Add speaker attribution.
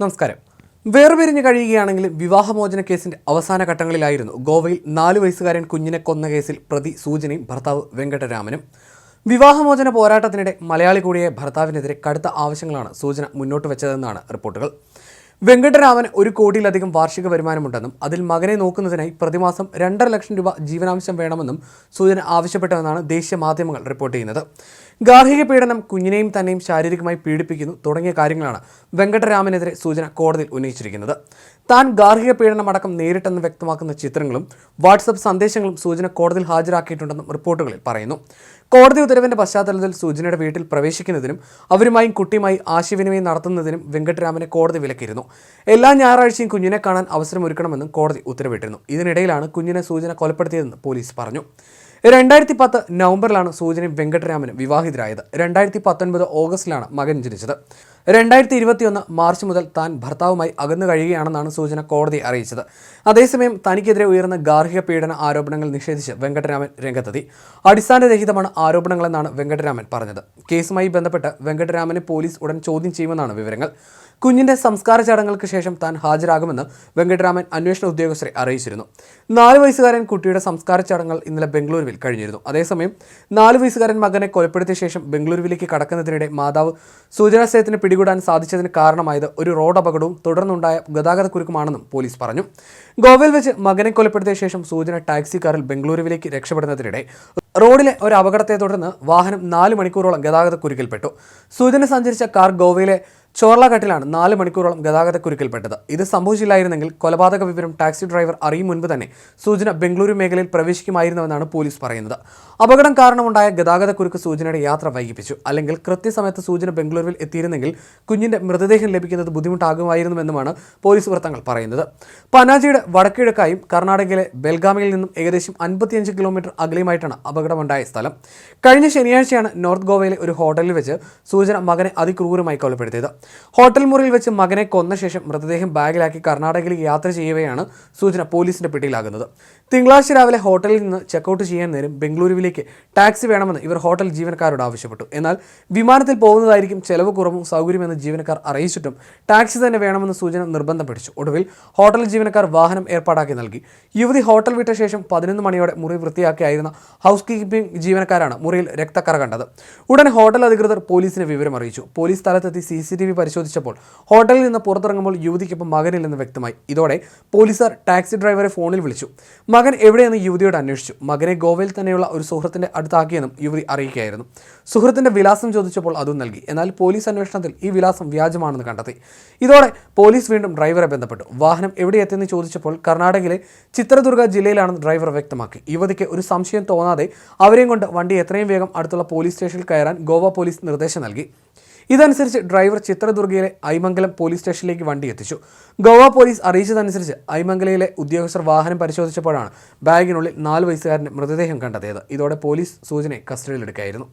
Speaker 1: നമസ്കാരം. വേർപിരിഞ്ഞ് കഴിയുകയാണെങ്കിലും വിവാഹമോചന കേസിന്റെ അവസാന ഘട്ടങ്ങളിലായിരുന്നു ഗോവയിൽ നാലു വയസ്സുകാരൻ കുഞ്ഞിനെ കൊന്ന കേസിൽ പ്രതി സൂചനയും ഭർത്താവ് വെങ്കട്ടരാമനും വിവാഹമോചന പോരാട്ടത്തിനിടെ മലയാളി കൂടിയ ഭർത്താവിനെതിരെ കടുത്ത ആവശ്യങ്ങളാണ് സൂചന മുന്നോട്ട് വെച്ചതെന്നാണ് റിപ്പോർട്ടുകൾ. വെങ്കട്ടരാമന് ഒരു കോടിയിലധികം വാർഷിക വരുമാനമുണ്ടെന്നും അതിൽ മകനെ നോക്കുന്നതിനായി പ്രതിമാസം രണ്ടര ലക്ഷം രൂപ ജീവനാംശം വേണമെന്നും സൂചന ആവശ്യപ്പെട്ടുവെന്നാണ് ദേശീയ മാധ്യമങ്ങൾ റിപ്പോർട്ട് ചെയ്യുന്നത്. ഗാർഹിക പീഡനം കുഞ്ഞിനെയും തന്നെയും ശാരീരികമായി പീഡിപ്പിക്കുന്നു തുടങ്ങിയ കാര്യങ്ങളാണ് വെങ്കട്ടരാമനെതിരെ സൂചന കോടതിയിൽ ഉന്നയിച്ചിരിക്കുന്നത്. താൻ ഗാർഹിക പീഡനമടക്കം നേരിട്ടെന്ന് വ്യക്തമാക്കുന്ന ചിത്രങ്ങളും വാട്സപ്പ് സന്ദേശങ്ങളും സൂചന കോടതിയിൽ ഹാജരാക്കിയിട്ടുണ്ടെന്നും റിപ്പോർട്ടുകളിൽ പറയുന്നു. കോടതി ഉത്തരവിന്റെ പശ്ചാത്തലത്തിൽ സൂചനയുടെ വീട്ടിൽ പ്രവേശിക്കുന്നതിനും അവരുമായും കുട്ടിയുമായി ആശയവിനിമയം നടത്തുന്നതിനും വെങ്കട്ടരാമനെ കോടതി വിലക്കിയിരുന്നു. എല്ലാ ഞായറാഴ്ചയും കുഞ്ഞിനെ കാണാൻ അവസരമൊരുക്കണമെന്നും കോടതി ഉത്തരവിട്ടിരുന്നു. ഇതിനിടയിലാണ് കുഞ്ഞിനെ സൂചന കൊലപ്പെടുത്തിയതെന്ന് പോലീസ് പറഞ്ഞു. രണ്ടായിരത്തി പത്ത് നവംബറിലാണ് സൂചനയും വെങ്കട്ടരാമനും വിവാഹിതരായത്. രണ്ടായിരത്തി പത്തൊൻപത് ഓഗസ്റ്റിലാണ് മകൻ ജനിച്ചത്. രണ്ടായിരത്തി ഇരുപത്തിയൊന്ന് മാർച്ച് മുതൽ താൻ ഭർത്താവുമായി അകന്നു കഴിയുകയാണെന്നാണ് സൂചന കോടതി അറിയിച്ചത്. അതേസമയം തനിക്കെതിരെ ഉയർന്ന ഗാർഹിക പീഡന ആരോപണങ്ങൾ നിഷേധിച്ച് വെങ്കട്ടരാമൻ രംഗത്തെത്തി. അടിസ്ഥാനരഹിതമാണ് ആരോപണങ്ങളെന്നാണ് വെങ്കട്ടരാമൻ പറഞ്ഞത്. കേസുമായി ബന്ധപ്പെട്ട് വെങ്കട്ടരാമനെ പോലീസ് ഉടൻ ചോദ്യം ചെയ്യുമെന്നാണ് വിവരങ്ങൾ. കുഞ്ഞിന്റെ സംസ്കാര ചടങ്ങുകൾക്ക് ശേഷം താൻ ഹാജരാകുമെന്ന് വെങ്കട്ടരാമൻ അന്വേഷണ ഉദ്യോഗസ്ഥരെ അറിയിച്ചിരുന്നു. നാല് വയസ്സുകാരൻ കുട്ടിയുടെ സംസ്കാര ചടങ്ങുകൾ ഇന്നലെ ബംഗളൂരുവിൽ കഴിഞ്ഞിരുന്നു. അതേസമയം നാല് വയസ്സുകാരൻ മകനെ കൊലപ്പെടുത്തിയ ശേഷം ബംഗളൂരുവിലേക്ക് കടക്കുന്നതിനിടെ മാതാവ് സൂചനാശയത്തിന് പിടികൂടാൻ സാധിച്ചതിന് കാരണമായത് ഒരു റോഡ് അപകടവും തുടർന്നുണ്ടായ ഗതാഗതക്കുരുക്കുമാണെന്നും പോലീസ് പറഞ്ഞു. ഗോവയിൽ വെച്ച് മകനെ കൊലപ്പെടുത്തിയ ശേഷം സൂചന ടാക്സി കാറിൽ ബംഗളൂരുവിലേക്ക് രക്ഷപ്പെടുന്നതിനിടെ റോഡിലെ ഒരു അപകടത്തെ തുടർന്ന് വാഹനം നാല് മണിക്കൂറോളം ഗതാഗതക്കുരുക്കിൽപ്പെട്ടു. സൂചന സഞ്ചരിച്ച കാർ ഗോവയിലെ ചോർളഘട്ടിലാണ് നാല് മണിക്കൂറോളം ഗതാഗതക്കുരുക്കിൽപ്പെട്ടത്. ഇത് സംഭവിച്ചില്ലായിരുന്നെങ്കിൽ കൊലപാതക വിവരം ടാക്സി ഡ്രൈവർ അറിയും മുൻപ് തന്നെ സൂചന ബംഗളൂരു മേഖലയിൽ പ്രവേശിക്കുമായിരുന്നുവെന്നാണ് പോലീസ് പറയുന്നത്. അപകടം കാരണമുണ്ടായ ഗതാഗതക്കുരുക്ക് സൂചനയുടെ യാത്ര വൈകിപ്പിച്ചു. അല്ലെങ്കിൽ കൃത്യസമയത്ത് സൂചന ബംഗളൂരുവിൽ എത്തിയിരുന്നെങ്കിൽ കുഞ്ഞിന്റെ മൃതദേഹം ലഭിക്കുന്നത് ബുദ്ധിമുട്ടാകുമായിരുന്നുവെന്നുമാണ് പോലീസ് വൃത്തങ്ങൾ പറയുന്നത്. പനാജിയുടെ വടക്കിഴക്കായും കർണാടകയിലെ ബെൽഗാമിയിൽ നിന്നും ഏകദേശം അൻപത്തിയഞ്ച് കിലോമീറ്റർ അകലെയുമായിട്ടാണ് അപകടമുണ്ടായ സ്ഥലം. കഴിഞ്ഞ ശനിയാഴ്ചയാണ് നോർത്ത് ഗോവയിലെ ഒരു ഹോട്ടലിൽ വെച്ച് സൂചന മകനെ അതിക്രൂരമായി കൊലപ്പെടുത്തിയത്. ഹോട്ടൽ മുറിയിൽ വെച്ച് മകനെ കൊന്ന ശേഷം മൃതദേഹം ബാഗിലാക്കി കർണാടകയിലേക്ക് യാത്ര ചെയ്യവെയാണ് സൂചന പോലീസിന്റെ പിടിയിലാകുന്നത്. തിങ്കളാഴ്ച രാവിലെ ഹോട്ടലിൽ നിന്ന് ചെക്കൗട്ട് ചെയ്യാൻ നേരം ബംഗളൂരുവിലേക്ക് ടാക്സി വേണമെന്ന് ഇവർ ഹോട്ടൽ ജീവനക്കാരോട് ആവശ്യപ്പെട്ടു. എന്നാൽ വിമാനത്തിൽ പോകുന്നതായിരിക്കും ചെലവ് കുറവും സൗകര്യമെന്ന് ജീവനക്കാർ അറിയിച്ചിട്ടും ടാക്സി തന്നെ വേണമെന്ന് സൂചന നിർബന്ധം പിടിച്ചു. ഒടുവിൽ ഹോട്ടൽ ജീവനക്കാർ വാഹനം ഏർപ്പാടാക്കി നൽകി. യുവതി ഹോട്ടൽ വിട്ട ശേഷം പതിനൊന്ന് മണിയോടെ മുറി വൃത്തിയാക്കിയായിരുന്ന ഹൗസ് കീപ്പിംഗ് ജീവനക്കാരാണ് മുറിയിൽ രക്തക്കറ കണ്ടത്. ഉടൻ ഹോട്ടൽ അധികൃതർ പോലീസിനെ വിവരം അറിയിച്ചു പോലീസ് സ്ഥലത്തെത്തി സി സി ടി വി പരിശോധിച്ചപ്പോൾ ഹോട്ടലിൽ നിന്ന് പുറത്തിറങ്ങുമ്പോൾ യുവതിക്കൊപ്പം മകനില്ലെന്ന് വ്യക്തമായി. ഇതോടെ പോലീസുകാർ ടാക്സി ഡ്രൈവറെ ഫോണിൽ വിളിച്ചു. മകൻ എവിടെയെന്ന് യുവതിയോട് അന്വേഷിച്ചു. മകനെ ഗോവയിൽ തന്നെയുള്ള ഒരു സുഹൃത്തിന്റെ അടുത്താക്കിയെന്നും യുവതി അറിയിക്കുകയായിരുന്നു. സുഹൃത്തിന്റെ വിലാസം ചോദിച്ചപ്പോൾ അതും നൽകി. എന്നാൽ പോലീസ് അന്വേഷണത്തിൽ ഈ വിലാസം വ്യാജമാണെന്ന് കണ്ടെത്തി. ഇതോടെ പോലീസ് വീണ്ടും ഡ്രൈവറെ ബന്ധപ്പെട്ടു. വാഹനം എവിടെ എത്തിയെന്ന് ചോദിച്ചപ്പോൾ കർണാടകയിലെ ചിത്രദുർഗ ജില്ലയിലാണെന്ന് ഡ്രൈവർ വ്യക്തമാക്കി. യുവതിക്ക് ഒരു സംശയം തോന്നാതെ അവരെയും കൊണ്ട് വണ്ടി എത്രയും വേഗം അടുത്തുള്ള പോലീസ് സ്റ്റേഷനിൽ കയറാൻ ഗോവ പോലീസ് നിർദ്ദേശം നൽകി. ഇതനുസരിച്ച് ഡ്രൈവർ ചിത്രദുർഗയിലെ ഐമംഗലം പോലീസ് സ്റ്റേഷനിലേക്ക് വണ്ടി എത്തിച്ചു. ഗോവ പോലീസ് അറിയിച്ചതനുസരിച്ച് ഐമംഗലയിലെ ഉദ്യോഗസ്ഥർ വാഹനം പരിശോധിച്ചപ്പോഴാണ് ബാഗിനുള്ളിൽ നാല് വയസ്സുകാരന്റെ മൃതദേഹം കണ്ടെത്തിയത്. ഇതോടെ പോലീസ് സൂചനയെ കസ്റ്റഡിയിലെടുക്കുകയായിരുന്നു.